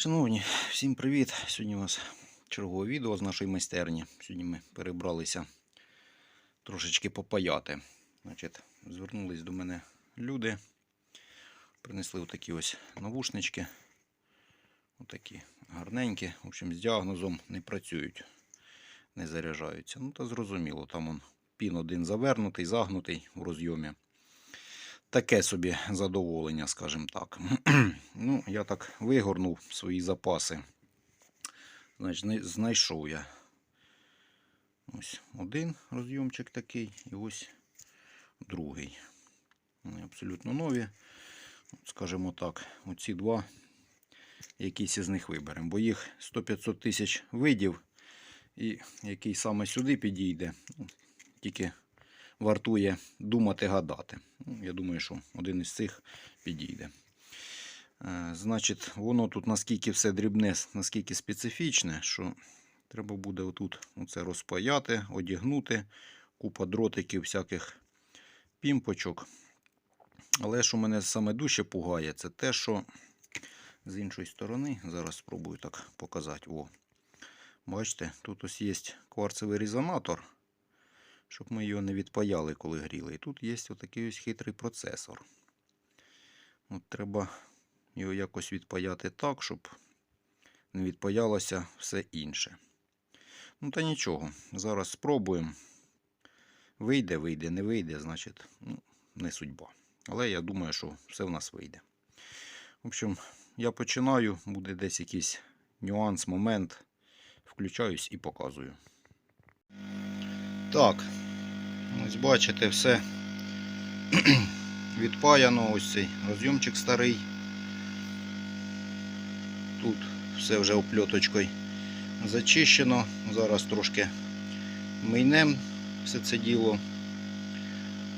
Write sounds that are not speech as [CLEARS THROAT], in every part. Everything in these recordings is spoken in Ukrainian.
Шановні, всім привіт! Сьогодні у нас чергове відео з нашої майстерні. Сьогодні ми перебралися трошечки попаяти. Значить, звернулись до мене люди, принесли отакі ось навушнички. Отакі гарненькі. В общем, з діагнозом не працюють, не заряджаються. Ну, та зрозуміло, там он пін один завернутий, загнутий в розйомі. Таке собі задоволення, скажімо так. [CLEARS THROAT] ну, я так вигорнув свої запаси. Значить, знайшов я ось один розйомчик такий і ось другий. Вони абсолютно нові. Скажімо так, оці два якісь із них виберемо. Бо їх 100-500 тисяч видів. І який саме сюди підійде, тільки вартує думати, гадати. Ну, Я думаю, що один із цих підійде. Е, Значить, воно тут наскільки все дрібне, наскільки специфічне, що треба буде отут оце розпаяти, одягнути, купа дротиків, всяких пімпочок. Але що мене саме дужче пугає, це те, що з іншої сторони, зараз спробую так показати. О, бачите, тут ось є кварцевий резонатор щоб ми його не відпаяли, коли гріли. І тут є отакий ось хитрий процесор. От Треба його якось відпаяти так, щоб не відпаялося все інше. Ну та нічого, зараз спробуємо. Вийде, вийде, не вийде, значить, ну, не судьба. Але я думаю, що все в нас вийде. В общем, я починаю, буде десь якийсь нюанс, момент. Включаюсь і показую. Так, ось бачите, все [CLEARS THROAT] відпаяно, ось цей розйомчик старий. Тут все вже опльоточкою зачищено. Зараз трошки мийнем все це діло.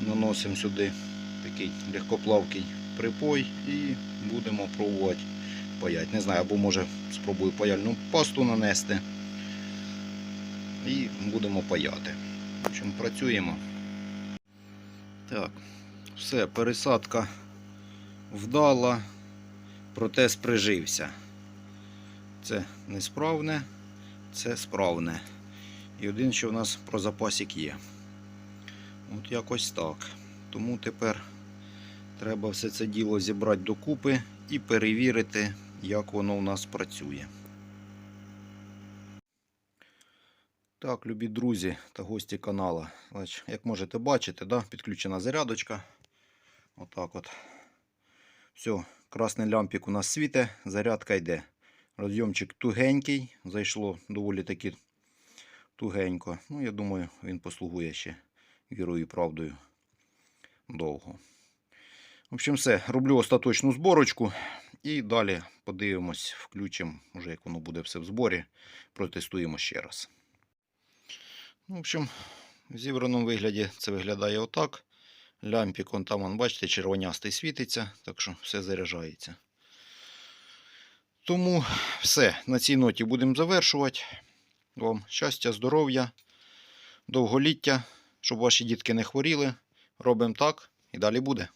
Наносимо сюди такий легкоплавкий припой і будемо пробувати паяти. Не знаю, або може спробую паяльну пасту нанести і будемо паяти. В працюємо. Так, все, пересадка вдала, протез прижився. Це несправне, це справне. І один ще у нас про запасик є. От якось так. Тому тепер треба все це діло зібрати докупи і перевірити, як воно у нас працює. Так, любі друзі та гості каналу. Як можете бачити, да, підключена зарядочка. Отак от. Все, красний лямпік у нас світе, зарядка йде. Розйомчик тугенький, зайшло доволі таки тугенько. Ну, я думаю, він послугує ще вірою і правдою довго. В общем, все. Роблю остаточну зборочку. І далі подивимось, включимо, вже як воно буде все в зборі. Протестуємо ще раз. В общем, в зібраному вигляді це виглядає отак. Лямпік, там, бачите, червонястий світиться, так що все заряджається. Тому все, на цій ноті будемо завершувати. Вам щастя, здоров'я, довголіття, щоб ваші дітки не хворіли. Робимо так і далі буде.